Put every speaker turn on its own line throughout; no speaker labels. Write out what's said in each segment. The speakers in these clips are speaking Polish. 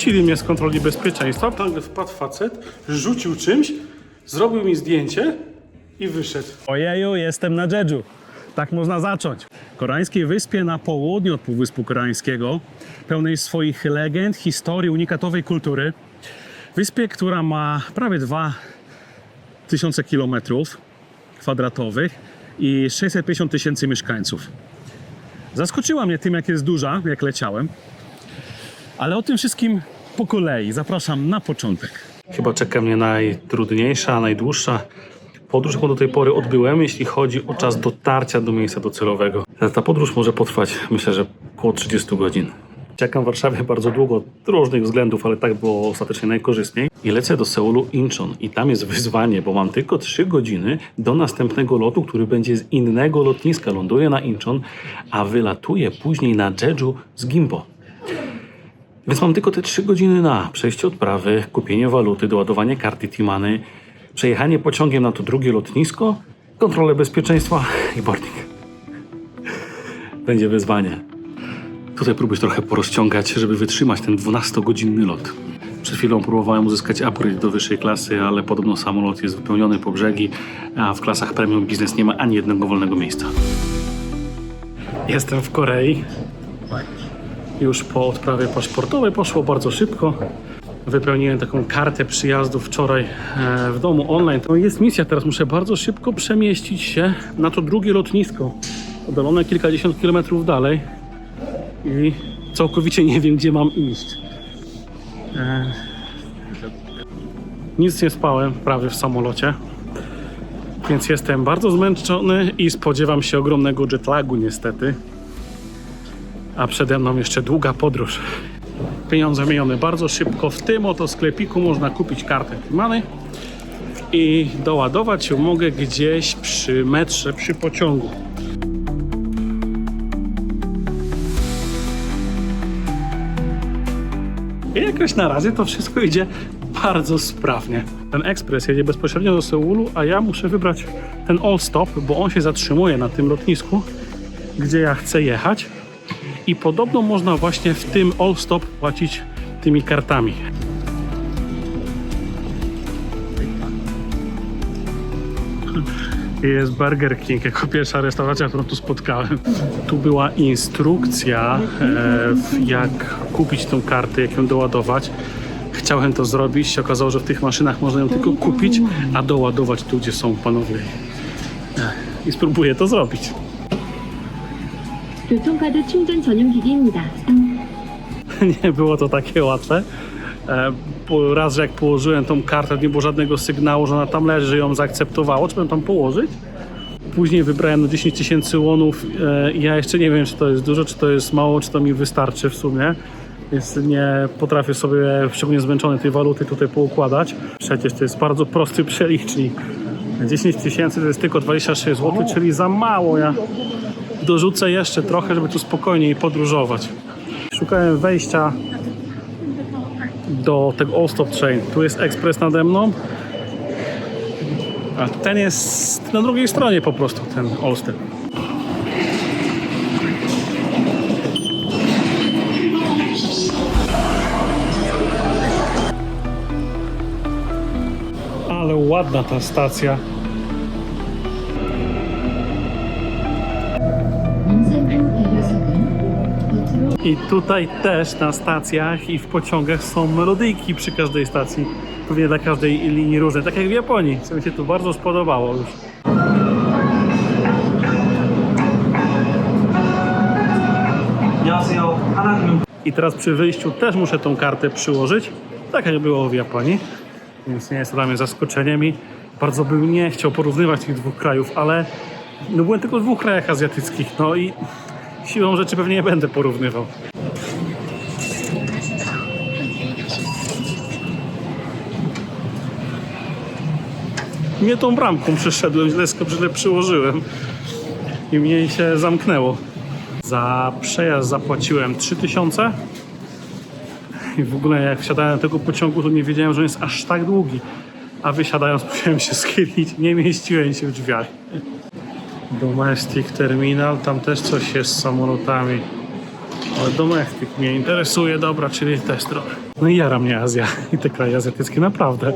Zawrócili mnie z kontroli bezpieczeństwa. Nagle wpadł facet, rzucił czymś, zrobił mi zdjęcie i wyszedł. Ojeju, jestem na Jeju. Tak można zacząć. Koreańskiej wyspie na południu od Półwyspu Koreańskiego, pełnej swoich legend, historii, unikatowej kultury. Wyspie, która ma prawie 2000 kilometrów kwadratowych i 650 tysięcy mieszkańców. Zaskoczyła mnie tym, jak jest duża, jak leciałem. Ale o tym wszystkim po kolei. Zapraszam na początek. Chyba czeka mnie najtrudniejsza, najdłuższa podróż, jaką do tej pory odbyłem, jeśli chodzi o czas dotarcia do miejsca docelowego. Ta podróż może potrwać, myślę, że około 30 godzin. Czekam w Warszawie bardzo długo, z różnych względów, ale tak było ostatecznie najkorzystniej. I lecę do Seulu Incheon. I tam jest wyzwanie, bo mam tylko 3 godziny do następnego lotu, który będzie z innego lotniska. Ląduję na Incheon, a wylatuję później na Jeju z Gimpo. Więc mam tylko te 3 godziny na przejście odprawy, kupienie waluty, doładowanie karty Timany, przejechanie pociągiem na to drugie lotnisko, kontrolę bezpieczeństwa i boarding. Będzie wyzwanie. Tutaj próbuję trochę porozciągać, żeby wytrzymać ten 12-godzinny lot. Przed chwilą próbowałem uzyskać upgrade do wyższej klasy, ale podobno samolot jest wypełniony po brzegi, a w klasach premium biznes nie ma ani jednego wolnego miejsca. Jestem w Korei. Już po odprawie paszportowej poszło bardzo szybko. Wypełniłem taką kartę przyjazdu wczoraj e, w domu online. To jest misja, teraz muszę bardzo szybko przemieścić się na to drugie lotnisko. Oddalone kilkadziesiąt kilometrów dalej i całkowicie nie wiem, gdzie mam iść. E, nic nie spałem prawie w samolocie, więc jestem bardzo zmęczony i spodziewam się ogromnego jetlagu niestety. A przede mną jeszcze długa podróż. Pieniądze mienione bardzo szybko. W tym oto sklepiku można kupić kartę Timany i doładować ją mogę gdzieś przy metrze, przy pociągu. I jakoś na razie to wszystko idzie bardzo sprawnie. Ten ekspres jedzie bezpośrednio do Seulu, a ja muszę wybrać ten all stop, bo on się zatrzymuje na tym lotnisku, gdzie ja chcę jechać. I podobno można właśnie w tym all stop płacić tymi kartami. Jest Burger King jako pierwsza restauracja, którą tu spotkałem. Tu była instrukcja, e, jak kupić tą kartę, jak ją doładować. Chciałem to zrobić, się okazało, że w tych maszynach można ją tylko kupić, a doładować tu, gdzie są panowie. Ech, I spróbuję to zrobić.
교통카드 충전 전용기기입니다.
nie było to takie łatwe. E, po- Raz, że jak położyłem tą kartę, nie było żadnego sygnału, że ona tam leży, że ją zaakceptowało, czy bym tam położyć. Później wybrałem no 10 tysięcy łonów e, i ja jeszcze nie wiem, czy to jest dużo, czy to jest mało, czy to mi wystarczy w sumie. Więc nie potrafię sobie, szczególnie zmęczony tej waluty, tutaj poukładać. Przecież to jest bardzo prosty przelicznik. 10 tysięcy to jest tylko 26 zł, czyli za mało. Ja dorzucę jeszcze trochę, żeby tu spokojniej podróżować. Szukałem wejścia do tego All Stop Train. Tu jest ekspres nade mną. A ten jest na drugiej stronie po prostu, ten All Stop. Ale ładna ta stacja. I tutaj też na stacjach i w pociągach są melodyjki przy każdej stacji. Pewnie dla każdej linii różne, tak jak w Japonii, co mi się tu bardzo spodobało już. I teraz przy wyjściu też muszę tą kartę przyłożyć, tak jak było w Japonii, więc nie jest to dla mnie zaskoczeniem i bardzo bym nie chciał porównywać tych dwóch krajów, ale no byłem tylko w dwóch krajach azjatyckich, no i siłą rzeczy pewnie nie będę porównywał. Nie tą bramką przyszedłem, źle, źle przyłożyłem i mnie się zamknęło. Za przejazd zapłaciłem 3000 i w ogóle jak wsiadałem do tego pociągu, to nie wiedziałem, że on jest aż tak długi. A wysiadając musiałem się schylić, nie mieściłem się w drzwiach. Domestic Terminal, tam też coś jest z samolotami. Ale domestyk mnie interesuje, dobra, czyli tę stronę. No i jara mnie Azja i te kraje azjatyckie, naprawdę.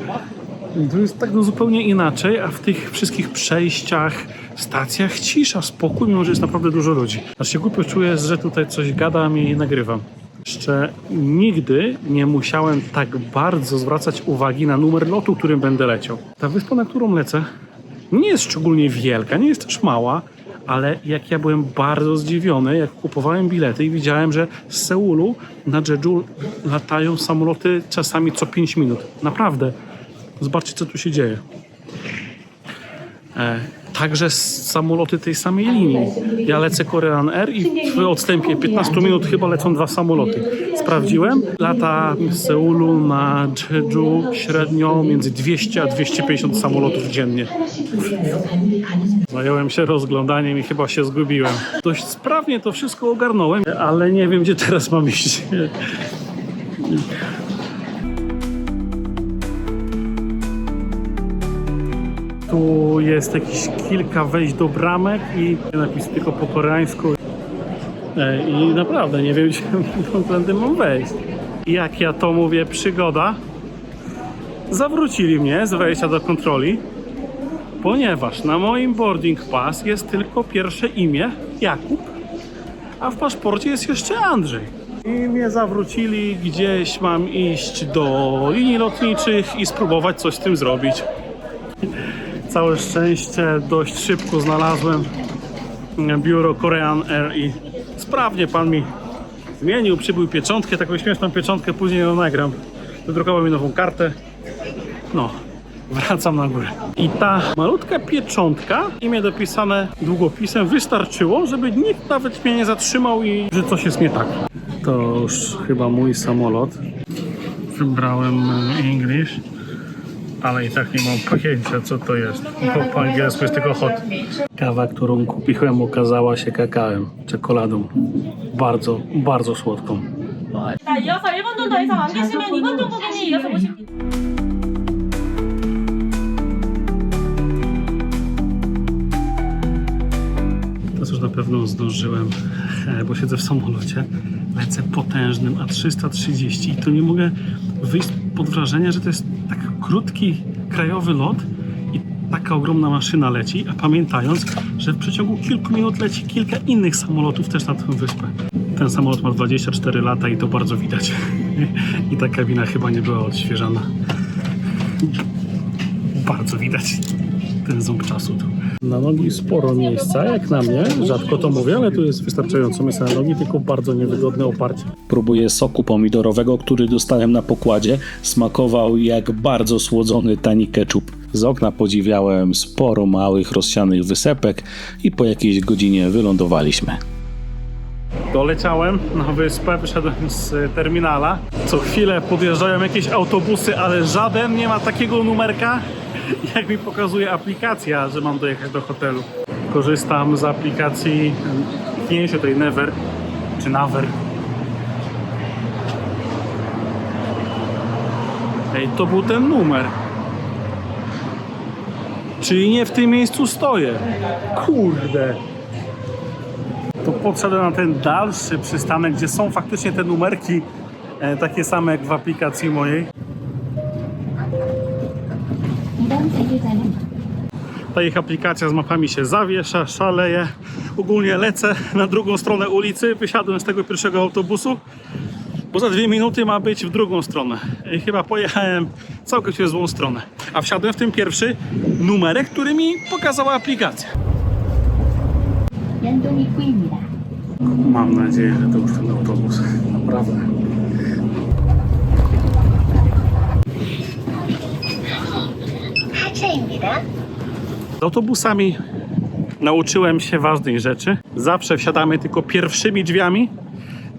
Tu jest tak no zupełnie inaczej, a w tych wszystkich przejściach, stacjach cisza, spokój, mimo że jest naprawdę dużo ludzi. Aż się głupio czuję, że tutaj coś gadam i nagrywam. Jeszcze nigdy nie musiałem tak bardzo zwracać uwagi na numer lotu, którym będę leciał. Ta wyspa, na którą lecę, nie jest szczególnie wielka, nie jest też mała, ale jak ja byłem bardzo zdziwiony, jak kupowałem bilety i widziałem, że z Seulu na Jeju latają samoloty czasami co 5 minut. Naprawdę. Zobaczcie, co tu się dzieje. E, także samoloty tej samej linii. Ja lecę Korean Air i w odstępie 15 minut chyba lecą dwa samoloty. Sprawdziłem. Lata z Seulu na Jeju średnio między 200 a 250 samolotów dziennie. Zająłem się rozglądaniem i chyba się zgubiłem. Dość sprawnie to wszystko ogarnąłem, ale nie wiem, gdzie teraz mam iść. Jest jakieś kilka wejść do bramek i napis tylko po koreańsku. E, I naprawdę nie wiem, gdzie tędy mam wejść. Jak ja to mówię, przygoda. Zawrócili mnie z wejścia do kontroli, ponieważ na moim boarding pass jest tylko pierwsze imię Jakub, a w paszporcie jest jeszcze Andrzej. I mnie zawrócili, gdzieś mam iść do linii lotniczych i spróbować coś z tym zrobić. Całe szczęście dość szybko znalazłem biuro Korean Air i sprawnie pan mi zmienił, przybył pieczątkę, taką śmieszną pieczątkę, później ją nagram. Wydrukował mi nową kartę. No, wracam na górę. I ta malutka pieczątka, imię dopisane długopisem, wystarczyło, żeby nikt nawet mnie nie zatrzymał i że coś jest nie tak. To już chyba mój samolot. Wybrałem English ale i tak nie mam pojęcia, co to jest. Bo po angielsku jest tylko hot. Kawa, którą kupiłem, okazała się kakałem, czekoladą. Bardzo, bardzo słodką.
자, 이어서 1번 정 더 이상 안 계시면 2번 정 고객님 이어서 모실게요.
To już na pewno zdążyłem, e, bo siedzę w samolocie. Lecę potężnym A330 i to nie mogę wyjść pod wrażenie, że to jest tak krótki krajowy lot i taka ogromna maszyna leci, a pamiętając, że w przeciągu kilku minut leci kilka innych samolotów też na tę wyspę. Ten samolot ma 24 lata i to bardzo widać. I ta kabina chyba nie była odświeżana. Bardzo widać ten ząb czasu tu. Na nogi sporo miejsca, jak na mnie. Rzadko to mówię, ale tu jest wystarczająco miejsca na nogi, tylko bardzo niewygodne oparcie.
Próbuję soku pomidorowego, który dostałem na pokładzie. Smakował jak bardzo słodzony tani ketchup. Z okna podziwiałem sporo małych rozsianych wysepek i po jakiejś godzinie wylądowaliśmy.
Doleciałem na wyspę, wyszedłem z terminala. Co chwilę podjeżdżają jakieś autobusy, ale żaden nie ma takiego numerka, jak mi pokazuje aplikacja, że mam dojechać do hotelu. Korzystam z aplikacji kliknięcie tej Never czy Naver. Ej, to był ten numer. Czyli nie w tym miejscu stoję. Kurde to podszedłem na ten dalszy przystanek, gdzie są faktycznie te numerki e, takie same jak w aplikacji mojej. Ta ich aplikacja z mapami się zawiesza, szaleje. Ogólnie lecę na drugą stronę ulicy, wysiadłem z tego pierwszego autobusu, bo za dwie minuty ma być w drugą stronę. I chyba pojechałem całkowicie w złą stronę. A wsiadłem w ten pierwszy numerek, który mi pokazała aplikacja. Mam nadzieję, że to już ten autobus. Naprawdę.
차입니다.
Z autobusami nauczyłem się ważnej rzeczy. Zawsze wsiadamy tylko pierwszymi drzwiami,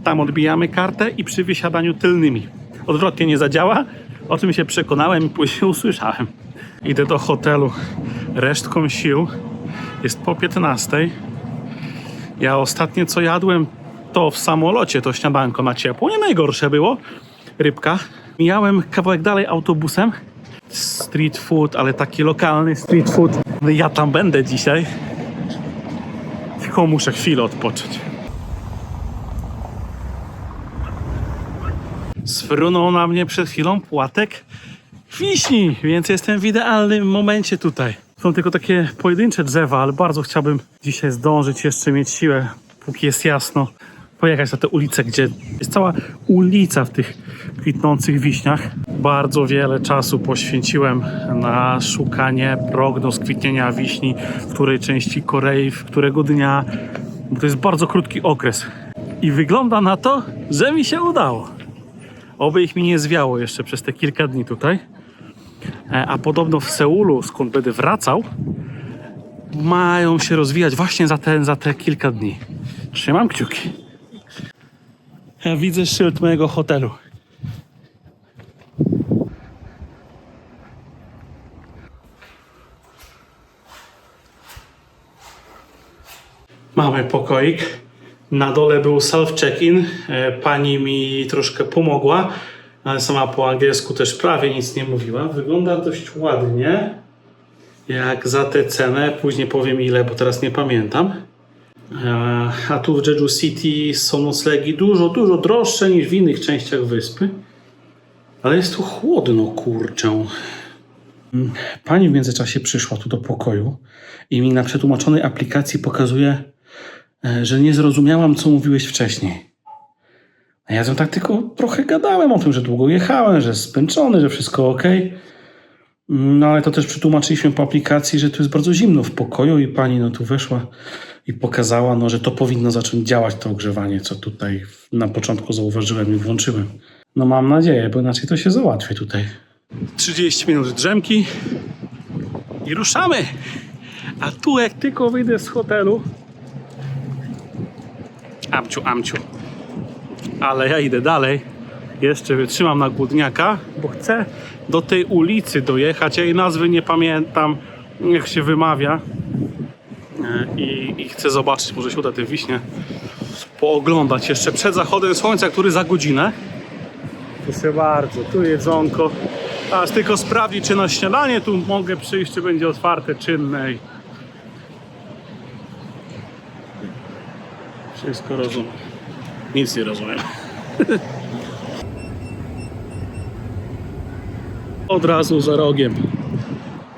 tam odbijamy kartę i przy wysiadaniu tylnymi. Odwrotnie nie zadziała, o czym się przekonałem i później usłyszałem. Idę do hotelu resztką sił. Jest po 15. Ja ostatnie co jadłem to w samolocie, to śniadanko na ciepło. Nie najgorsze było. Rybka. Mijałem kawałek dalej autobusem street food, ale taki lokalny street food. Ja tam będę dzisiaj. Tylko muszę chwilę odpocząć. sfrunął na mnie przed chwilą płatek wiśni, więc jestem w idealnym momencie tutaj. Są tylko takie pojedyncze drzewa, ale bardzo chciałbym dzisiaj zdążyć jeszcze mieć siłę, póki jest jasno, pojechać na tę ulicę, gdzie jest cała ulica w tych kwitnących wiśniach. Bardzo wiele czasu poświęciłem na szukanie prognoz kwitnienia wiśni, w której części Korei, w którego dnia, to jest bardzo krótki okres. I wygląda na to, że mi się udało. Oby ich mi nie zwiało jeszcze przez te kilka dni tutaj. E, A podobno w Seulu, skąd będę wracał, mają się rozwijać właśnie za te, za te kilka dni. Trzymam kciuki. Ja widzę szyld mojego hotelu. Mamy pokoik. Na dole był self-check-in. E, Pani mi troszkę pomogła, ale sama po angielsku też prawie nic nie mówiła. Wygląda dość ładnie. Jak za tę cenę, później powiem ile, bo teraz nie pamiętam. E, A tu w Jeju City są noclegi dużo, dużo droższe niż w innych częściach wyspy. Ale jest tu chłodno, kurczę. Mm, Pani w międzyczasie przyszła tu do pokoju i mi na przetłumaczonej aplikacji pokazuje, e, że nie zrozumiałam, co mówiłeś wcześniej. A ja z tak tylko trochę gadałem o tym, że długo jechałem, że spęczony, że wszystko ok. No ale to też przetłumaczyliśmy po aplikacji, że tu jest bardzo zimno w pokoju i pani no tu weszła i pokazała, no, że to powinno zacząć działać to ogrzewanie, co tutaj na początku zauważyłem i włączyłem. No mam nadzieję, bo inaczej to się załatwi tutaj. 30 minut drzemki i ruszamy. A tu jak tylko wyjdę z hotelu, amciu, amciu, ale ja idę dalej. Jeszcze wytrzymam na głodniaka, bo chcę do tej ulicy dojechać. Ja jej nazwy nie pamiętam, jak się wymawia. I, I chcę zobaczyć, może się uda te wiśnie pooglądać jeszcze przed zachodem słońca, który za godzinę. Proszę bardzo, tu jedzonko. Aż tylko sprawdzić, czy na śniadanie tu mogę przyjść, czy będzie otwarte, czynne. Wszystko rozumiem. Nic nie rozumiem. Od razu za rogiem.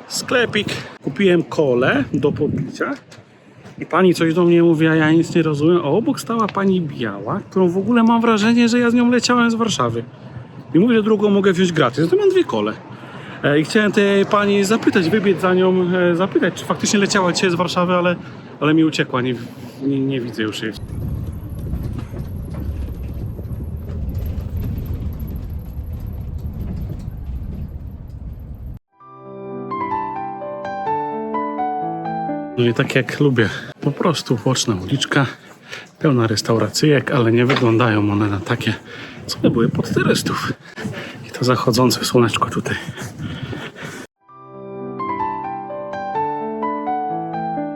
Sklepik. Kupiłem kolę do popicia. I pani coś do mnie mówi, a ja nic nie rozumiem. A obok stała pani biała, którą w ogóle mam wrażenie, że ja z nią leciałem z Warszawy. I mówię, że drugą mogę wziąć gratis. To mam dwie kole. E, I chciałem tej pani zapytać, wybiec za nią, e, zapytać, czy faktycznie leciała dzisiaj z Warszawy, ale, ale mi uciekła. Nie, nie, nie widzę już jej. No i tak jak lubię, po prostu boczna uliczka, pełna restauracyjek, ale nie wyglądają one na takie, co by były pod turystów. I to zachodzące słoneczko tutaj.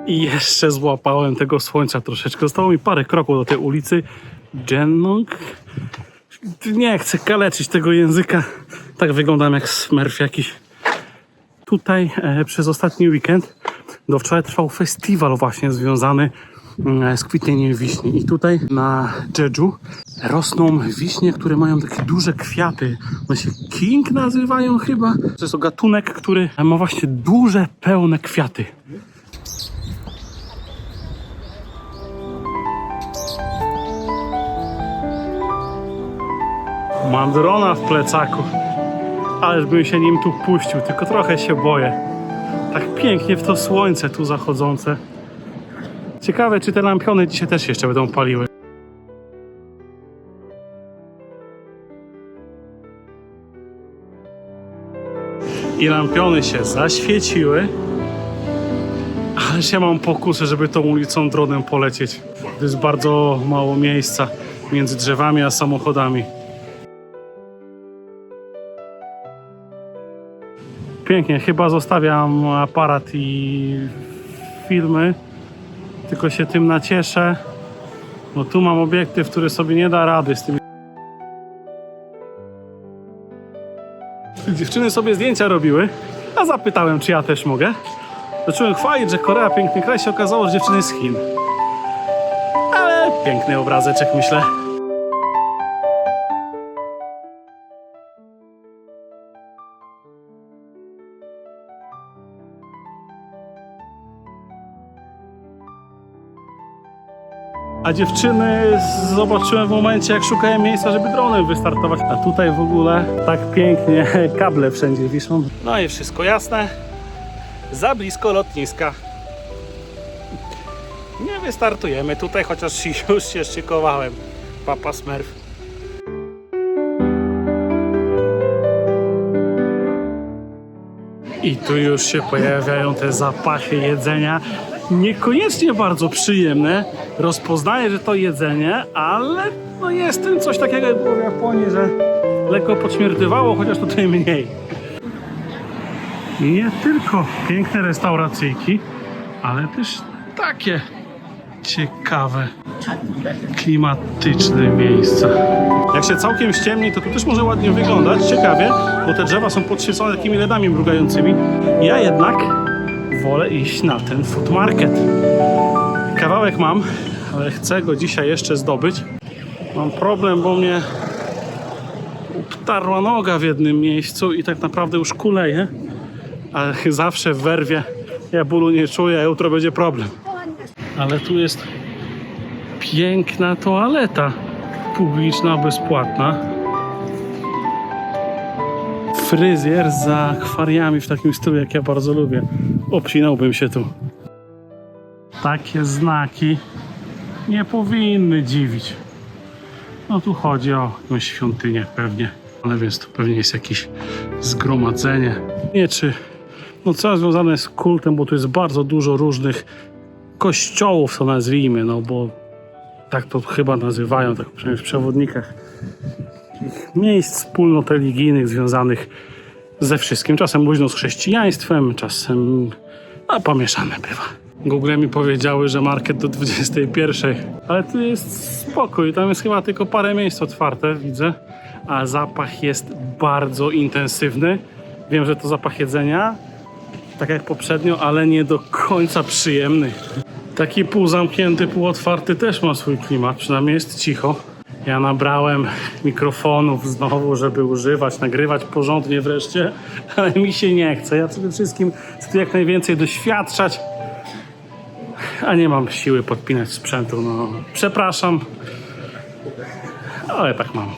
I jeszcze złapałem tego słońca troszeczkę. Zostało mi parę kroków do tej ulicy Jennong. Nie chcę kaleczyć tego języka. Tak wyglądam jak smurf jakiś. Tutaj e, przez ostatni weekend do wczoraj trwał festiwal właśnie związany mm, z kwitnieniem wiśni. I tutaj na Jeju rosną wiśnie, które mają takie duże kwiaty. One się king nazywają chyba. To jest to gatunek, który ma właśnie duże, pełne kwiaty. Mam drona w plecaku. Ależ bym się nim tu puścił, tylko trochę się boję. Tak pięknie w to słońce tu zachodzące. Ciekawe, czy te lampiony dzisiaj też jeszcze będą paliły. I lampiony się zaświeciły. Ależ ja mam pokusę, żeby tą ulicą dronem polecieć. To jest bardzo mało miejsca między drzewami a samochodami. Pięknie, chyba zostawiam aparat i filmy, tylko się tym nacieszę. No tu mam obiektyw, który sobie nie da rady z tym. Dziewczyny sobie zdjęcia robiły, a zapytałem, czy ja też mogę. Zacząłem chwalić, że Korea piękny kraj, się okazało, że dziewczyny z Chin. Ale piękny obrazeczek, myślę. Dziewczyny zobaczyłem w momencie, jak szukałem miejsca, żeby dronem wystartować. A tutaj w ogóle tak pięknie kable wszędzie wiszą. No i wszystko jasne. Za blisko lotniska. Nie wystartujemy tutaj, chociaż już się szykowałem. Papa Smurf. I tu już się pojawiają te zapachy jedzenia. Niekoniecznie bardzo przyjemne. Rozpoznaję, że to jedzenie, ale no jest tym coś takiego jak było w Japonii, że lekko podśmiertywało, chociaż tutaj mniej. Nie tylko piękne restauracyjki, ale też takie ciekawe, klimatyczne miejsca. Jak się całkiem ściemni, to tu też może ładnie wyglądać, ciekawie, bo te drzewa są podświecone takimi LEDami mrugającymi. Ja jednak wolę iść na ten food market. Kawałek mam, ale chcę go dzisiaj jeszcze zdobyć. Mam problem, bo mnie obtarła noga w jednym miejscu i tak naprawdę już kuleję, ale zawsze w werwie ja bólu nie czuję, a jutro będzie problem. Ale tu jest piękna toaleta publiczna, bezpłatna. Fryzjer za akwariami w takim stylu, jak ja bardzo lubię. Obcinałbym się tu. Takie znaki nie powinny dziwić. No tu chodzi o jakąś świątynię pewnie. Ale więc to pewnie jest jakieś zgromadzenie. Nie czy no co związane z kultem, bo tu jest bardzo dużo różnych kościołów, to nazwijmy, no bo tak to chyba nazywają, tak przynajmniej w przewodnikach. Miejsc wspólnot religijnych związanych ze wszystkim. Czasem luźno z chrześcijaństwem, czasem a pomieszane bywa. Google mi powiedziały, że market do 21, ale tu jest spokój, tam jest chyba tylko parę miejsc otwarte, widzę, a zapach jest bardzo intensywny. Wiem, że to zapach jedzenia, tak jak poprzednio, ale nie do końca przyjemny. Taki półzamknięty, półotwarty też ma swój klimat, przynajmniej jest cicho. Ja nabrałem mikrofonów znowu, żeby używać, nagrywać porządnie wreszcie, ale mi się nie chce. Ja przede wszystkim chcę jak najwięcej doświadczać, a nie mam siły podpinać sprzętu. No, przepraszam, ale tak mam.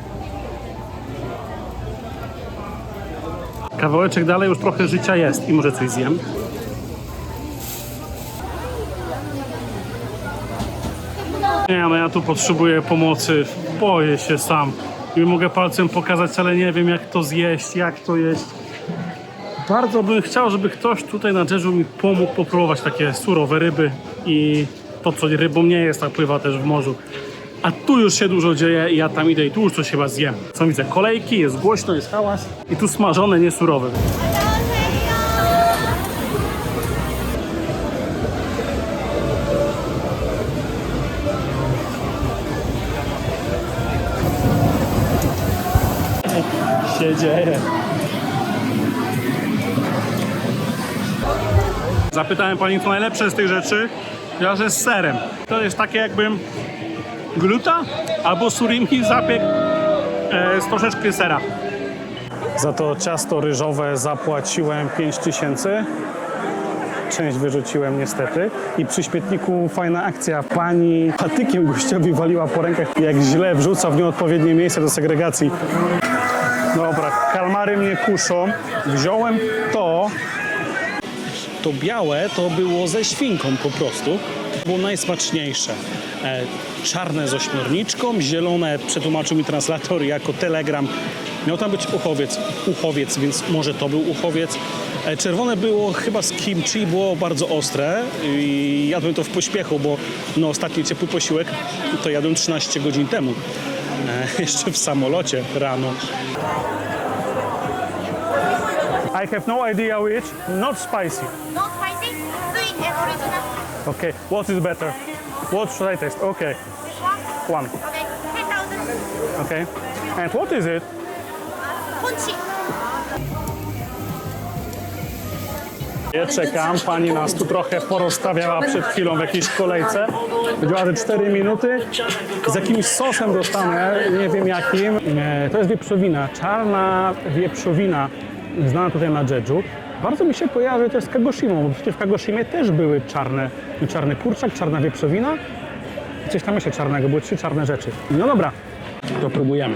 Kawałeczek dalej już trochę życia jest i może coś zjem. Nie, no ja tu potrzebuję pomocy. Boję się sam. I mogę palcem pokazać, ale nie wiem jak to zjeść, jak to jeść. Bardzo bym chciał, żeby ktoś tutaj na Jeju mi pomógł popróbować takie surowe ryby i to, co rybą nie jest, a pływa też w morzu. A tu już się dużo dzieje i ja tam idę i tu już coś chyba zjem. Co widzę? Kolejki, jest głośno, jest hałas i tu smażone, nie surowe. Dzieje. Zapytałem pani, co najlepsze z tych rzeczy. Ja, że z serem. To jest takie jakbym gluta albo surimi zabieg e, z troszeczkę sera. Za to ciasto ryżowe zapłaciłem 5000. Część wyrzuciłem niestety. I przy śmietniku fajna akcja. Pani patykiem gościowi waliła po rękach, jak źle wrzuca w nieodpowiednie miejsce do segregacji. Dobra, kalmary mnie kuszą. Wziąłem to. To białe to było ze świnką po prostu. Było najsmaczniejsze. E, czarne z ośmiorniczką, zielone przetłumaczył mi translator jako telegram. Miał tam być uchowiec, uchowiec, więc może to był uchowiec. E, czerwone było chyba z kimchi, było bardzo ostre i jadłem to w pośpiechu, bo no, ostatni ciepły posiłek to jadłem 13 godzin temu. E, eh, jeszcze w samolocie rano. I have no idea which, not spicy.
No spicy, sweet and original.
Okay, what is better? What should I taste? Okay,
one?
one.
Okay, 10,000.
Okay. And what is it?
Punchi.
Ja czekam, pani nas tu trochę porozstawiała przed chwilą w jakiejś kolejce. Chodziła ze 4 minuty. Z jakimś sosem dostanę, nie wiem jakim. E, To jest wieprzowina, czarna wieprzowina, znana tutaj na Jeju. Bardzo mi się kojarzy też z Kagoshimą, bo przecież w Kagoshimie też były czarne, czarny kurczak, czarna wieprzowina. Coś tam jeszcze czarnego, były trzy czarne rzeczy. No dobra, to próbujemy.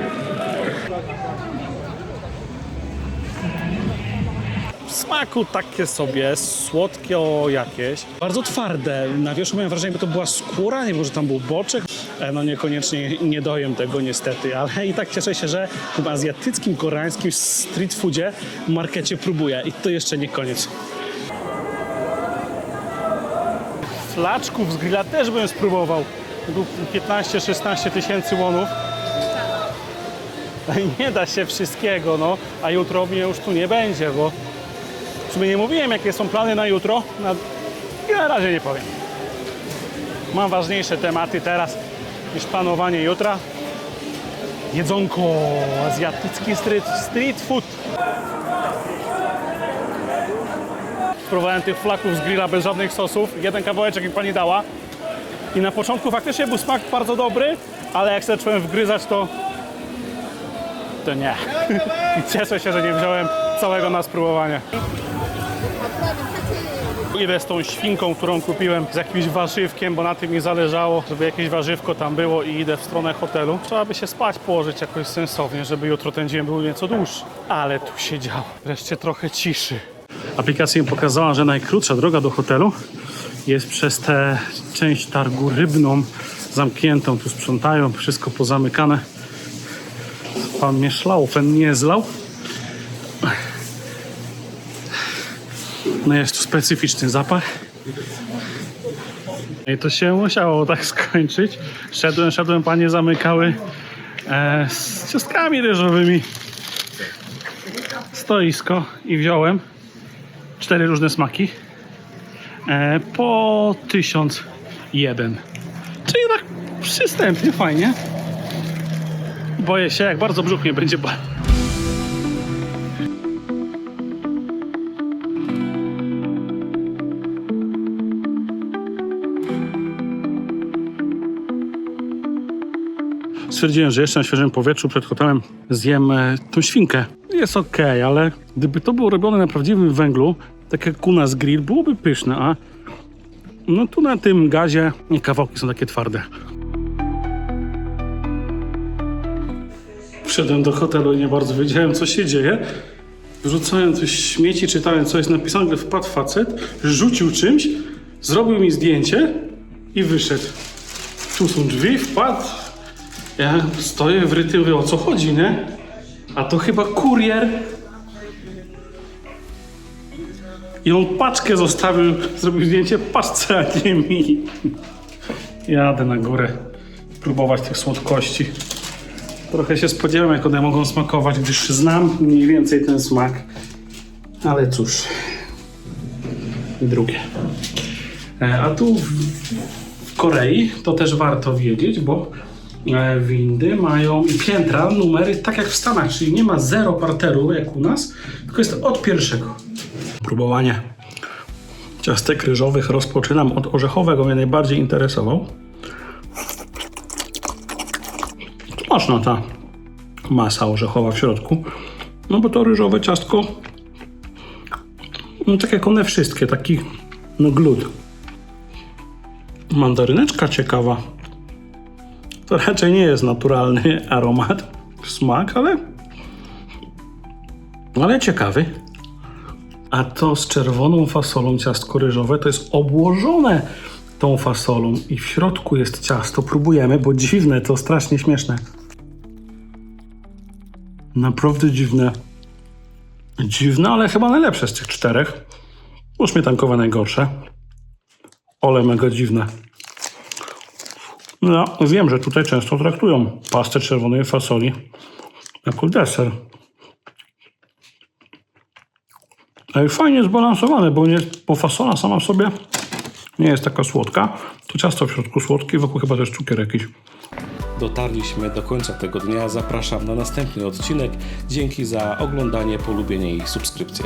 Smaku takie sobie, słodkie o jakieś. Bardzo twarde. Na wierzchu miałem wrażenie, że to była skóra, nie wiem, że tam był boczek. E, No niekoniecznie nie dojem tego niestety, ale i tak cieszę się, że w azjatyckim, koreańskim street foodzie markecie próbuję. I to jeszcze nie koniec. Flaczków z grilla też bym spróbował. Był 15-16 tysięcy łonów. Nie da się wszystkiego, no. A jutro mnie już tu nie będzie, bo sumie nie mówiłem, jakie są plany na jutro. Na... Na razie nie powiem. Mam ważniejsze tematy teraz niż planowanie jutra. Jedzonko, azjatycki street, street food. Spróbowałem tych flaków z grilla bez żadnych sosów. Jeden kawałeczek mi pani dała. I na początku faktycznie był smak bardzo dobry, ale jak zacząłem wgryzać, to to nie. I cieszę się, że nie wziąłem całego na spróbowanie. Idę z tą świnką, którą kupiłem, z jakimś warzywkiem, bo na tym mi zależało, żeby jakieś warzywko tam było i idę w stronę hotelu. Trzeba by się spać, położyć jakoś sensownie, żeby jutro ten dzień był nieco dłuższy. Ale tu się działo. Wreszcie trochę ciszy. Aplikacja mi pokazała, że najkrótsza droga do hotelu jest przez tę część targu rybną zamkniętą. Tu sprzątają, wszystko pozamykane. Pan mnie szlaufen nie zlał. No jest tu specyficzny zapach. I to się musiało tak skończyć. Szedłem, szedłem, panie zamykały e, z ciastkami ryżowymi stoisko i wziąłem cztery różne smaki e, po 1001. Czyli tak przystępnie, fajnie. Boję się, jak bardzo brzuch mnie będzie bolał. Stwierdziłem, że jeszcze na świeżym powietrzu przed hotelem zjem e, tą świnkę. Jest okej, ale gdyby to było robione na prawdziwym węglu, tak jak u nas grill, byłoby pyszne, a no tu na tym gazie kawałki są takie twarde. Wszedłem do hotelu i nie bardzo wiedziałem, co się dzieje. Wrzucałem coś śmieci, czytałem, co jest napisane, gdy wpadł facet, rzucił czymś, zrobił mi zdjęcie i wyszedł. Tu są drzwi, wpadł. Ja stoję wryty, mówię, o co chodzi, nie? A to chyba kurier. I on paczkę zostawił, zrobił zdjęcie paczce, a nie mi. Jadę na górę próbować tych słodkości. Trochę się spodziewałem, jak one mogą smakować, gdyż znam mniej więcej ten smak. Ale cóż. Drugie. E, A tu w, w Korei to też warto wiedzieć, bo windy mają i piętra, numery tak jak w Stanach, czyli nie ma zero parteru jak u nas, tylko jest od pierwszego. Próbowanie ciastek ryżowych rozpoczynam od orzechowego, mnie najbardziej interesował. Smaczna ta masa orzechowa w środku. No bo to ryżowe ciastko, no tak jak one wszystkie, taki no glut. Mandaryneczka ciekawa. To raczej nie jest naturalny aromat, smak, ale ale ciekawy. A to z czerwoną fasolą ciastko ryżowe to jest obłożone tą fasolą i w środku jest ciasto. Próbujemy, bo dziwne, to strasznie śmieszne. Naprawdę dziwne. Dziwne, ale chyba najlepsze z tych czterech. Bo śmietankowe najgorsze. Ole mega dziwne. No, wiem, że tutaj często traktują pastę czerwonej fasoli jako deser. Ale fajnie zbalansowane, bo, nie, bo fasola sama w sobie nie jest taka słodka. To ciasto w środku słodkie, wokół chyba też cukier jakiś.
Dotarliśmy do końca tego dnia. Zapraszam na następny odcinek. Dzięki za oglądanie, polubienie i subskrypcję.